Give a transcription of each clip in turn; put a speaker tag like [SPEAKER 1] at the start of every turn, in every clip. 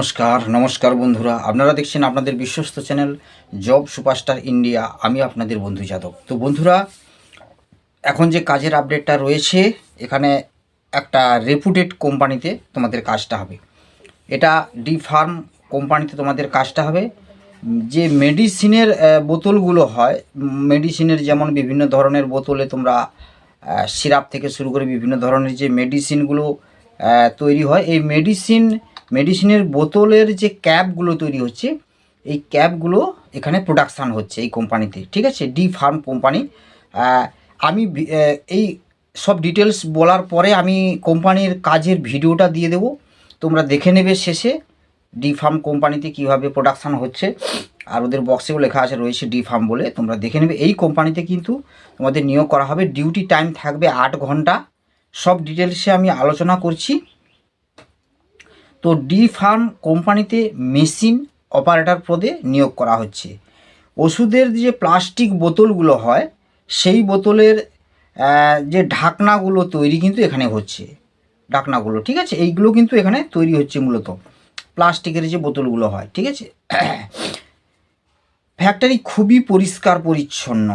[SPEAKER 1] নমস্কার নমস্কার বন্ধুরা। আপনারা দেখছেন আপনাদের বিশ্বস্ত চ্যানেল জব সুপারস্টার ইন্ডিয়া। আমি আপনাদের বন্ধু যাদব। তো বন্ধুরা, এখন যে কাজের আপডেটটা রয়েছে, এখানে একটা রেপুটেড কোম্পানিতে তোমাদের কাজটা হবে। এটা ডি ফার্ম কোম্পানিতে তোমাদের কাজটা হবে। যে মেডিসিনের বোতলগুলো হয় মেডিসিনের যেমন বিভিন্ন ধরনের বোতলে তোমরা সিরাপ থেকে শুরু করে বিভিন্ন ধরনের যে মেডিসিনগুলো তৈরি হয়, এই মেডিসিন মেডিসিনের বোতলের যে ক্যাপগুলো তৈরি হচ্ছে, এই ক্যাপগুলো এখানে প্রোডাকশান হচ্ছে এই কোম্পানিতে ঠিক আছে? ডি ফার্ম কোম্পানি আমি এই সব ডিটেলস বলার পরে আমি কোম্পানির কাজের ভিডিওটা দিয়ে দেবো। তোমরা দেখে নেবে শেষে ডি ফার্ম কোম্পানিতে কীভাবে প্রোডাকশান হচ্ছে। আর ওদের বক্সেও লেখা আছে, রয়েছে ডি ফার্ম বলে। তোমরা দেখে নেবে। এই কোম্পানিতে কিন্তু তোমাদের নিয়োগ করা হবে। ডিউটি টাইম থাকবে আট ঘণ্টা। সব ডিটেলসে আমি আলোচনা করছি। তো ডি ফার্ম কোম্পানিতে মেশিন অপারেটর পদে নিয়োগ করা হচ্ছে। ওষুধের যে প্লাস্টিক বোতলগুলো হয়, সেই বোতলের যে ঢাকনাগুলো তৈরি কিন্তু এখানে হচ্ছে। ঢাকনাগুলো, ঠিক আছে? এইগুলো কিন্তু এখানে তৈরি হচ্ছে মূলত। প্লাস্টিকের যে বোতলগুলো হয়, ঠিক আছে? ফ্যাক্টরি খুবই পরিষ্কার পরিচ্ছন্ন,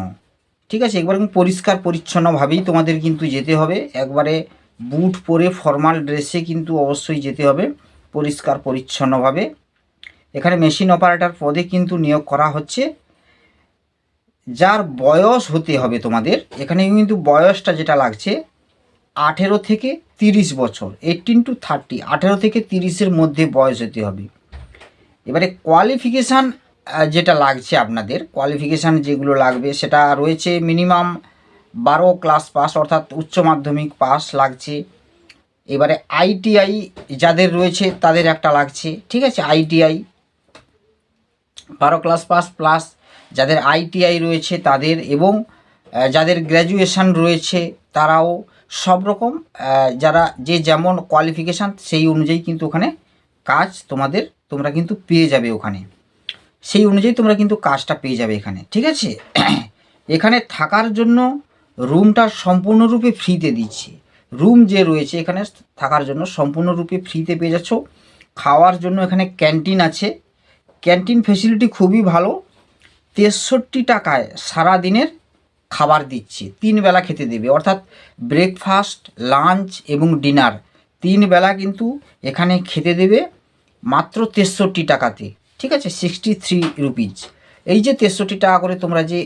[SPEAKER 1] ঠিক আছে? একবার পরিষ্কার পরিচ্ছন্নভাবেই তোমাদের কিন্তু যেতে হবে। একবারে বুট পরে ফর্মাল ড্রেসে কিন্তু অবশ্যই যেতে হবে। পরিষ্কার, পরিচ্ছন্নভাবে। এখানে মেশিন অপারেটর পদে কিন্তু নিয়োগ করা হচ্ছে। যার বয়স হতে হবে তোমাদের, এখানে কিন্তু বয়সটা যেটা লাগছে, আঠেরো থেকে তিরিশ বছর এইটিন টু থার্টি আঠেরো থেকে তিরিশের মধ্যে বয়স হতে হবে। এবারে কোয়ালিফিকেশান যেটা লাগছে আপনাদের কোয়ালিফিকেশান যেগুলো লাগবে, সেটা রয়েছে মিনিমাম বারো ক্লাস পাস অর্থাৎ উচ্চ মাধ্যমিক পাস লাগছে। এবারে আইটিআই যাদের রয়েছে, তাদের একটা লাগছে, ঠিক আছে? আইটিআই বারো ক্লাস পাস প্লাস যাদের আইটিআই রয়েছে, তাদের এবং যাদের গ্র্যাজুয়েশান রয়েছে, তারাও সব রকম যারা যে যেমন কোয়ালিফিকেশান সেই অনুযায়ী কিন্তু ওখানে কাজ তোমাদের, তোমরা কিন্তু পেয়ে যাবে ওখানে। সেই অনুযায়ী তোমরা কিন্তু কাজটা পেয়ে যাবে এখানে, ঠিক আছে? এখানে থাকার জন্য রুমটা সম্পূর্ণরূপে ফ্রিতে দিচ্ছে। রুম যে রয়েছে এখানে থাকার জন্য সম্পূর্ণরূপে ফ্রিতে পেয়ে যাচ্ছ। খাওয়ার জন্য এখানে ক্যান্টিন আছে। ক্যান্টিন ফেসিলিটি খুবই ভালো। তেষট্টি টাকায় সারা দিনের খাবার দিচ্ছে। তিন বেলা খেতে দেবে। অর্থাৎ ব্রেকফাস্ট লাঞ্চ এবং ডিনার তিন বেলা কিন্তু এখানে খেতে দেবে মাত্র তেষট্টি টাকাতে। ঠিক আছে? সিক্সটি থ্রি রুপিজ এই যে তেষট্টি টাকা করে তোমরা যে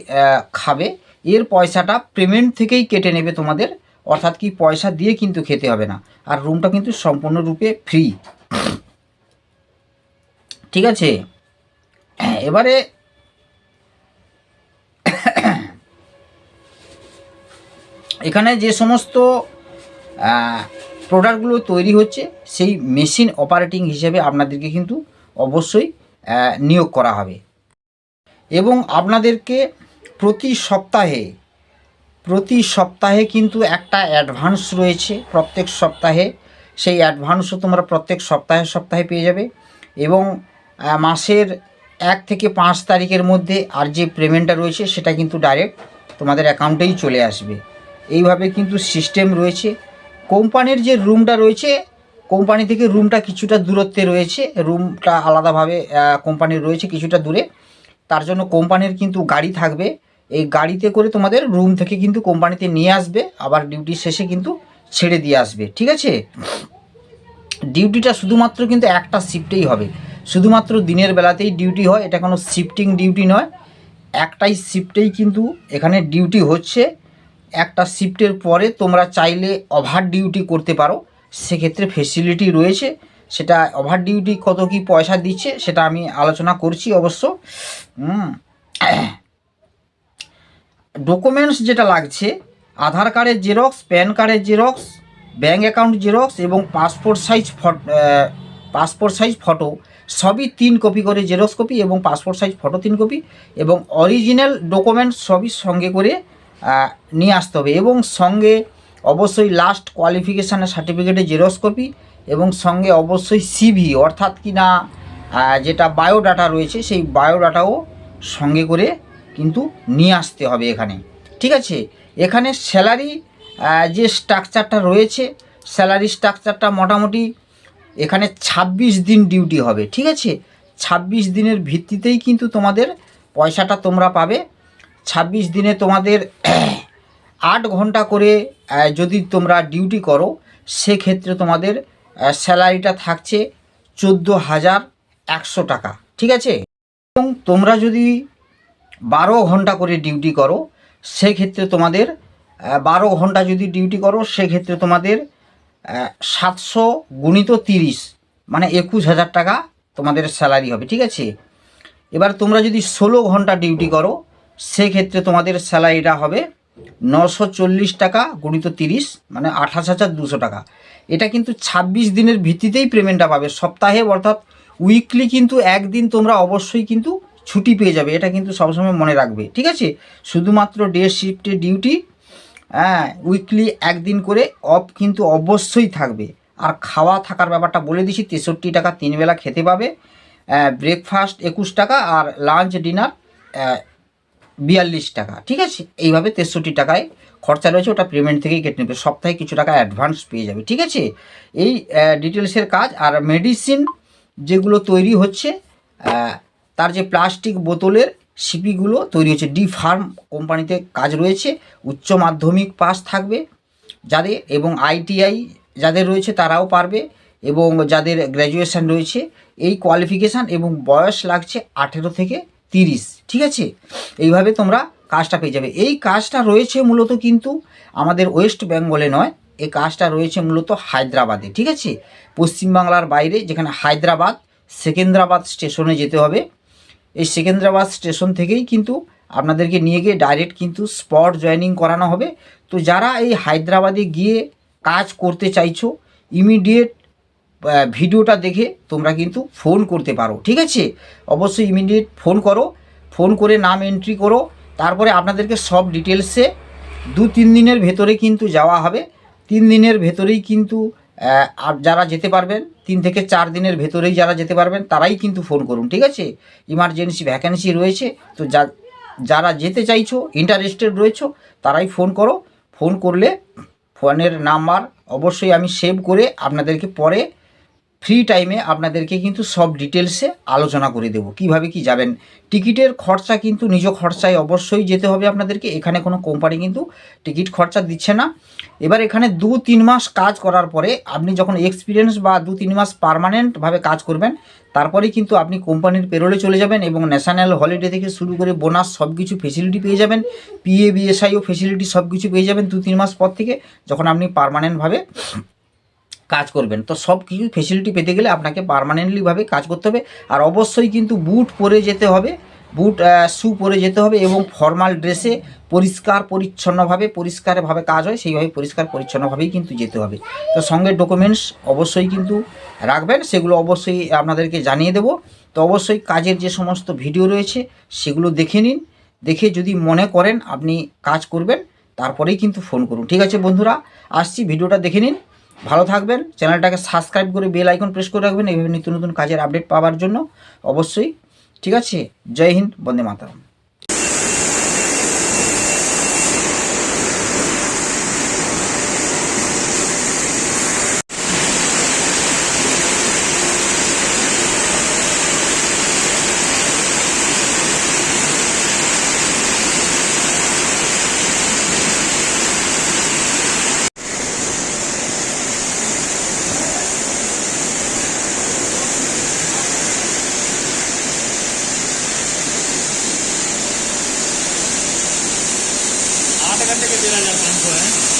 [SPEAKER 1] খাবে, এর পয়সাটা পেমেন্ট থেকেই কেটে নেবে তোমাদের অর্থাৎ কি পয়সা দিয়ে কিন্তু খেতে হবে না। আর রুমটা কিন্তু সম্পূর্ণরূপে ফ্রি ঠিক আছে? এবারে এখানে যে সমস্ত প্রোডাক্টগুলো তৈরি হচ্ছে, সেই মেশিন অপারেটিং হিসেবে আপনাদেরকে কিন্তু অবশ্যই নিয়োগ করা হবে। এবং আপনাদেরকে প্রতি সপ্তাহে প্রতি সপ্তাহে কিন্তু একটা অ্যাডভান্স রয়েছে, প্রত্যেক সপ্তাহে। সেই অ্যাডভান্সও তোমরা প্রত্যেক সপ্তাহে সপ্তাহে পেয়ে যাবে এবং মাসের এক থেকে পাঁচ তারিখের মধ্যে আর যে পেমেন্টটা রয়েছে সেটা কিন্তু ডাইরেক্ট তোমাদের অ্যাকাউন্টেই চলে আসবে। এইভাবে কিন্তু সিস্টেম রয়েছে। কোম্পানির যে রুমটা রয়েছে কোম্পানি থেকে রুমটা কিছুটা দূরত্বে রয়েছে। রুমটা আলাদাভাবে কোম্পানির রয়েছে কিছুটা দূরে। তার জন্য কোম্পানির কিন্তু গাড়ি থাকবে। এই গাড়িতে করে তোমাদের রুম থেকে কিন্তু কোম্পানিতে নিয়ে আসবে, আবার ডিউটি শেষে কিন্তু ছেড়ে দিয়ে আসবে, ঠিক আছে? ডিউটিটা শুধুমাত্র কিন্তু একটা শিফটেই হবে। শুধুমাত্র দিনের বেলাতেই ডিউটি হয়, এটা কোনো শিফটিং ডিউটি নয়। একটাই শিফটেই কিন্তু এখানে ডিউটি হচ্ছে। একটা শিফটের পরে তোমরা চাইলে ওভার ডিউটি করতে পারো। সেক্ষেত্রে ফেসিলিটি রয়েছে। সেটা ওভার ডিউটি কত কি পয়সা দিচ্ছে, সেটা আমি আলোচনা করছি অবশ্য। ডকুমেন্টস যেটা লাগছে, আধার কার্ডের জেরক্স প্যান কার্ডের জেরক্স ব্যাঙ্ক অ্যাকাউন্ট জেরক্স এবং passport size photo passport size photo সবই তিন কপি করে জেরক্স কপি এবং পাসপোর্ট সাইজ ফটো তিন কপি এবং অরিজিনাল ডকুমেন্টস সবই সঙ্গে করে নিয়ে আসতে হবে এবং সঙ্গে অবশ্যই লাস্ট কোয়ালিফিকেশানের সার্টিফিকেটের জেরক্স কপি এবং সঙ্গে অবশ্যই সিভি অর্থাৎ কি না যেটা বায়োডাটা রয়েছে সেই বায়োডাটাও সঙ্গে করে কিন্তু নিয়ে আসতে হবে এখানে। ঠিক আছে? এখানে স্যালারি যে স্ট্রাকচারটা রয়েছে স্যালারি স্ট্রাকচারটা মোটামুটি এখানে ২৬ দিন ডিউটি হবে। ঠিক আছে? ২৬ দিনের ভিত্তিতেই কিন্তু তোমাদের পয়সাটা তোমরা পাবে। ২৬ দিনে তোমাদের আট ঘণ্টা করে যদি তোমরা ডিউটি করো, সেক্ষেত্রে তোমাদের স্যালারিটা থাকছে চোদ্দ হাজার একশো টাকা। ঠিক আছে? এবং তোমরা যদি বারো ঘণ্টা করে ডিউটি করো, সেক্ষেত্রে তোমাদের বারো ঘণ্টা যদি ডিউটি করো, সেক্ষেত্রে তোমাদের সাতশো গুণিত তিরিশ মানে একুশ হাজার টাকা তোমাদের স্যালারি হবে, ঠিক আছে? এবার তোমরা যদি ষোলো ঘণ্টা ডিউটি করো, সেক্ষেত্রে তোমাদের স্যালারিটা হবে নশো চল্লিশ টাকা গুণিত তিরিশ মানে আঠাশ হাজার দুশো টাকা। এটা কিন্তু ছাব্বিশ দিনের ভিত্তিতেই পেমেন্টটা পাবে। সপ্তাহে অর্থাৎ উইকলি কিন্তু একদিন তোমরা অবশ্যই কিন্তু ছুটি পেয়ে যাবে, এটা কিন্তু সবসময় মনে রাখবে, ঠিক আছে? শুধুমাত্র ডে শিফটে ডিউটি হ্যাঁ উইকলি একদিন করে অফ কিন্তু অবশ্যই থাকবে। আর খাওয়া থাকার ব্যাপারটা বলে দিছি, তেষট্টি টাকা তিন বেলা খেতে পাবে ব্রেকফাস্ট একুশ টাকা আর লাঞ্চ ডিনার বিয়াল্লিশ টাকা, ঠিক আছে? এইভাবে তেষট্টি টাকায় খরচা রয়েছে, ওটা পেমেন্ট থেকেই কেটে নেবে, সপ্তাহে কিছু টাকা অ্যাডভান্স পেয়ে যাবে, ঠিক আছে? এই ডিটেলসের কাজ, আর মেডিসিন যেগুলো তৈরি হচ্ছে তার যে প্লাস্টিক বোতলের সিপিগুলো তৈরি হচ্ছে ডি ফার্ম কোম্পানিতে কাজ রয়েছে। উচ্চ মাধ্যমিক পাস থাকবে যাদের এবং আইটিআই যাদের রয়েছে তারাও পারবে এবং যাদের গ্র্যাজুয়েশন রয়েছে। এই কোয়ালিফিকেশান এবং বয়স লাগছে আঠেরো থেকে তিরিশ। ঠিক আছে? এইভাবে তোমরা কাজটা পেয়ে যাবে। এই কাজটা রয়েছে মূলত কিন্তু আমাদের ওয়েস্ট বেঙ্গলে নয়। এই কাজটা রয়েছে মূলত হায়দ্রাবাদে। ঠিক আছে? পশ্চিমবাংলার বাইরে যেখানে হায়দ্রাবাদ, সেকেন্দ্রাবাদ স্টেশনে যেতে হবে। এই সেকেন্দ্রাবাদ স্টেশন থেকেই কিন্তু আপনাদেরকে নিয়ে গিয়ে ডাইরেক্ট কিন্তু স্পট জয়েনিং করানো হবে। তো যারা এই হায়দ্রাবাদে গিয়ে কাজ করতে চাইছো ইমিডিয়েট ভিডিওটা দেখে তোমরা কিন্তু ফোন করতে পারো, ঠিক আছে? অবশ্যই ইমিডিয়েট ফোন করো ফোন করে নাম এন্ট্রি করো, তারপরে আপনাদেরকে সব ডিটেলসে দু তিন দিনের ভেতরে কিন্তু যাওয়া হবে। তিন দিনের ভেতরেই কিন্তু আর যারা যেতে পারবেন, তিন থেকে চার দিনের ভেতরেই যারা যেতে পারবেন, তারাই কিন্তু ফোন করুন, ঠিক আছে? ইমার্জেন্সি ভ্যাকেন্সি রয়েছে, তো যা, যারা যেতে চাইছো ইন্টারেস্টেড রয়েছো, তারাই ফোন করো। ফোন করলে ফোনের নাম্বার অবশ্যই আমি সেভ করে আপনাদেরকে পরে ফ্রি টাইমে আপনাদেরকে কিন্তু সব ডিটেলসে আলোচনা করে দেবো। কীভাবে কি যাবেন? টিকিটের খরচা কিন্তু নিজ খরচায় অবশ্যই যেতে হবে আপনাদেরকে। এখানে কোনো কোম্পানি কিন্তু টিকিট খরচা দিচ্ছে না। এবার এখানে দু তিন মাস কাজ করার পরে আপনি যখন এক্সপিরিয়েন্স বা দু তিন মাস পার্মানেন্টভাবে কাজ করবেন তারপরেই কিন্তু আপনি কোম্পানির পেরোলে চলে যাবেন এবং ন্যাশনাল হলিডে থেকে শুরু করে বোনাস সব কিছু ফেসিলিটি পেয়ে যাবেন। পিএ বিএসআইও ফেসিলিটি সব কিছু পেয়ে যাবেন দু তিন মাস পর থেকে, যখন আপনি পার্মানেন্টভাবে কাজ করবেন। তো সব কিছু ফেসিলিটি পেতে গেলে আপনাকে পার্মানেন্টলিভাবে কাজ করতে হবে। আর অবশ্যই কিন্তু বুট পরে যেতে হবে। বুট শু পরে যেতে হবে এবং ফর্মাল ড্রেসে পরিষ্কার, পরিচ্ছন্নভাবে, পরিষ্কারভাবে কাজ হয়, সেইভাবে পরিষ্কার, পরিচ্ছন্নভাবেই কিন্তু যেতে হবে। তো সঙ্গে ডকুমেন্টস অবশ্যই কিন্তু রাখবেন, সেগুলো অবশ্যই আপনাদেরকে জানিয়ে দেব। তো অবশ্যই কাজের যে সমস্ত ভিডিও রয়েছে, সেগুলো দেখে নিন। দেখে যদি মনে করেন আপনি কাজ করবেন, তারপরেই কিন্তু ফোন করুন। ঠিক আছে বন্ধুরা, আসছি ভিডিওটা দেখে নিন। ভালো থাকবেন। চ্যানেলটাকে সাবস্ক্রাইব করে বেল আইকন প্রেস করে রাখবেন। এইভাবে নিত্য নতুন কাজের আপডেট পাওয়ার জন্য অবশ্যই। ঠিক আছে? জয় হিন্দ, বন্দে Mataram.
[SPEAKER 2] que tirar el alcanzó, ¿eh?